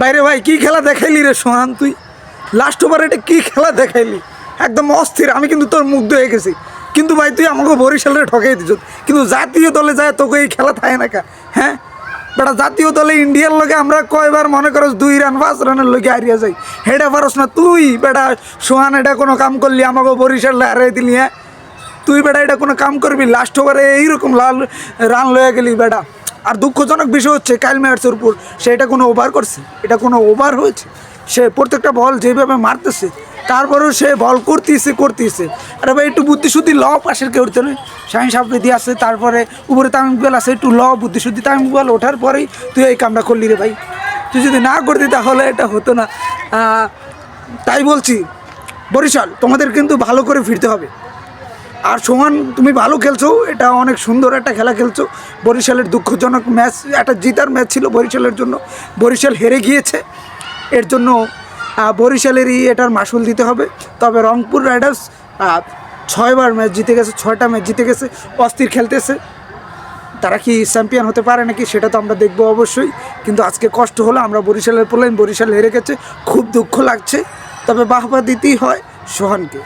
বাইরে ভাই, কি খেলা দেখাইলি রে সোহান তুই? লাস্ট ওভার এটা কি খেলা দেখাইলি? একদম অস্থির, আমি কিন্তু তোর মুগ্ধ হয়ে গেছি। কিন্তু ভাই, তুই আমাকে বরিশালে ঠকাই দিছ কিন্তু জাতীয় দলে যায়, তোকে এই খেলা থাকে না হ্যাঁ? বেটা, জাতীয় দলে ইন্ডিয়ার লগে আমরা কয়বার মনে করস দুই রান পাঁচ রানের লগে হারিয়ে যাই। হেডা পারস না তুই, বেটা, সোহান, এটা কোনো কাম করলি, আমাকে বরিশালে হারিয়ে দিলি হ্যাঁ? তুই, বেটা, এটা কোনো কাম করবি? লাস্ট ওভারে এইরকম লাল রান লয়ে গেলি, বেটা। আর দুঃখজনক বিষয় হচ্ছে কাইল ম্যাটসের উপর সে এটা কোনো ওভার করছে। এটা কোনো ওভার হয়েছে। সে প্রত্যেকটা বল যেভাবে মারতেছে, তারপরেও সে বল করতেছে করতেছে। আরে ভাই, একটু বুদ্ধিশুদ্ধি, ল পাশের কেউ উঠতে নয় শাহিন সাফরিদি আছে, তারপরে উপরে তামিম ইকবাল আছে, একটু ল, বুদ্ধিশুদ্ধি। তামিম ইকবাল ওঠার পরেই তুই এই কামটা করলি রে ভাই। তুই যদি না করতি তাহলে এটা হতো না। তাই বলছি, বরিশাল, তোমাদের কিন্তু ভালো করে ফিরতে হবে। আর সোহান, তুমি ভালো খেলছো, এটা অনেক সুন্দর একটা খেলা খেলছো। বরিশালের দুঃখজনক ম্যাচ, একটা জিতার ম্যাচ ছিল বরিশালের জন্য। বরিশাল হেরে গিয়েছে। এর জন্য বরিশালেরই এটার মাসুল দিতে হবে। তবে রংপুর রাইডার্স ছয়বার ম্যাচ জিতে গেছে, ছয়টা ম্যাচ জিতে গেছে, অস্থির খেলতেছে। তারা কি চ্যাম্পিয়ন হতে পারে নাকি, সেটা তো আমরা দেখব অবশ্যই। কিন্তু আজকে কষ্ট হলো, আমরা বরিশালের পোলাইন, বরিশাল হেরে গেছে। খুব দুঃখ লাগছে। তবে বাহবা দিতেই হয় সোহানকে।